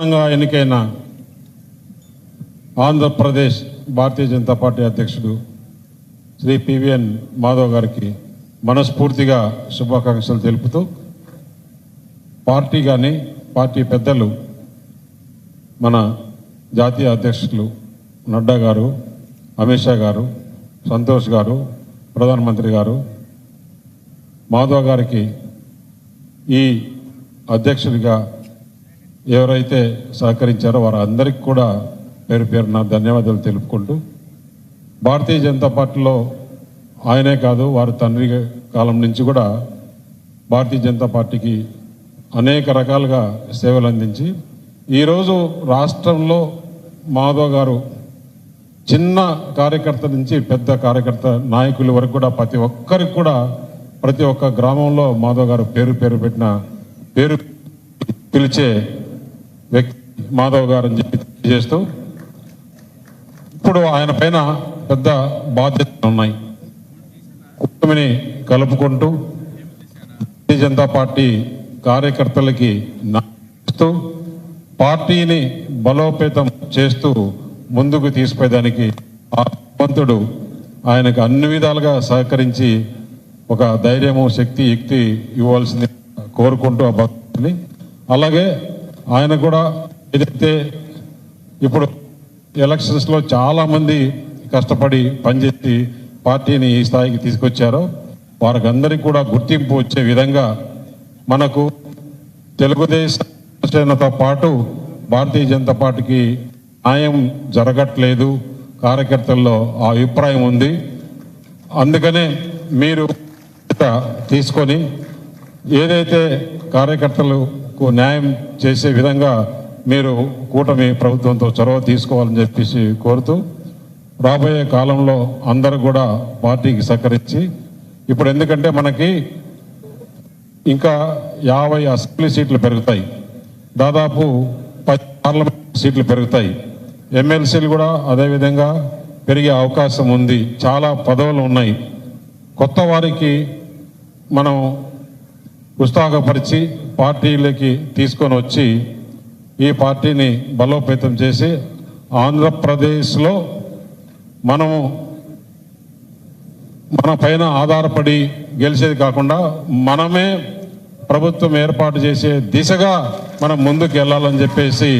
ఎన్నికైన ఆంధ్రప్రదేశ్ భారతీయ జనతా పార్టీ అధ్యక్షుడు శ్రీ పివిఎన్ మాధవ్ గారికి మనస్ఫూర్తిగా శుభాకాంక్షలు తెలుపుతూ పార్టీ కానీ పార్టీ పెద్దలు మన జాతీయ అధ్యక్షులు నడ్డా గారు అమిత్ షా గారు సంతోష్ గారు ప్రధానమంత్రి గారు మాధవ్ గారికి ఈ అధ్యక్షుడిగా ఎవరైతే సహకరించారో వారందరికీ కూడా పేరు పేరున ధన్యవాదాలు తెలుపుకుంటూ భారతీయ జనతా పార్టీలో ఆయనే కాదు వారి తండ్రి కాలం నుంచి కూడా భారతీయ జనతా పార్టీకి అనేక రకాలుగా సేవలు అందించి ఈరోజు రాష్ట్రంలో మాధవ్ గారు చిన్న కార్యకర్త నుంచి పెద్ద కార్యకర్త నాయకుల వరకు కూడా ప్రతి ఒక్కరికి కూడా ప్రతి ఒక్క గ్రామంలో మాధవ్ గారు పేరు పేరు పెట్టిన పేరు పిలిచే వ్యక్తి మాధవ్ గారు అని చెప్పి తెలియజేస్తూ ఇప్పుడు ఆయన పైన పెద్ద బాధ్యతలు ఉన్నాయి. కుటుంబని కలుపుకుంటూ భారతీయ జనతా పార్టీ కార్యకర్తలకి నాస్తూ పార్టీని బలోపేతం చేస్తూ ముందుకు తీసుకుపోయేదానికి ఆ భగవంతుడు ఆయనకు అన్ని విధాలుగా సహకరించి ఒక ధైర్యము శక్తి యుక్తి ఇవ్వాల్సింది కోరుకుంటూ ఆ భక్తుని అలాగే ఆయన కూడా ఏదైతే ఇప్పుడు ఎలక్షన్స్లో చాలామంది కష్టపడి పనిచేసి పార్టీని ఈ స్థాయికి తీసుకొచ్చారో వారికి అందరికీ కూడా గుర్తింపు వచ్చే విధంగా మనకు తెలుగుదేశంతో పాటు భారతీయ జనతా పార్టీకి న్యాయం జరగట్లేదు కార్యకర్తల్లో ఆ అభిప్రాయం ఉంది. అందుకనే మీరు తీసుకొని ఏదైతే కార్యకర్తలు న్యాయం చేసే విధంగా మీరు కూటమి ప్రభుత్వంతో చొరవ తీసుకోవాలని చెప్పేసి కోరుతూ రాబోయే కాలంలో అందరూ కూడా పార్టీకి సహకరించి ఇప్పుడు ఎందుకంటే మనకి ఇంకా యాభై అసెంబ్లీ సీట్లు పెరుగుతాయి. దాదాపు పది పార్లమెంట్ సీట్లు పెరుగుతాయి. ఎమ్మెల్సీలు కూడా అదేవిధంగా పెరిగే అవకాశం ఉంది. చాలా పదవులు ఉన్నాయి. కొత్త వారికి మనం ఉత్సాహపరిచి పార్టీలకి తీసుకొని వచ్చి ఈ పార్టీని బలోపేతం చేసి ఆంధ్రప్రదేశ్లో మనము మన పైన ఆధారపడి గెలిచేది కాకుండా మనమే ప్రభుత్వం ఏర్పాటు చేసే దిశగా మనం ముందుకు వెళ్ళాలని చెప్పేసి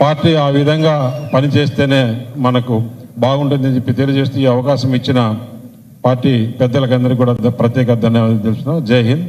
పార్టీ ఆ విధంగా పనిచేస్తేనే మనకు బాగుంటుందని చెప్పి తెలియజేస్తూ ఈ అవకాశం ఇచ్చిన పార్టీ పెద్దలకందరికీ కూడా ప్రత్యేక ధన్యవాదాలు తెలుస్తున్నాం జై హింద్.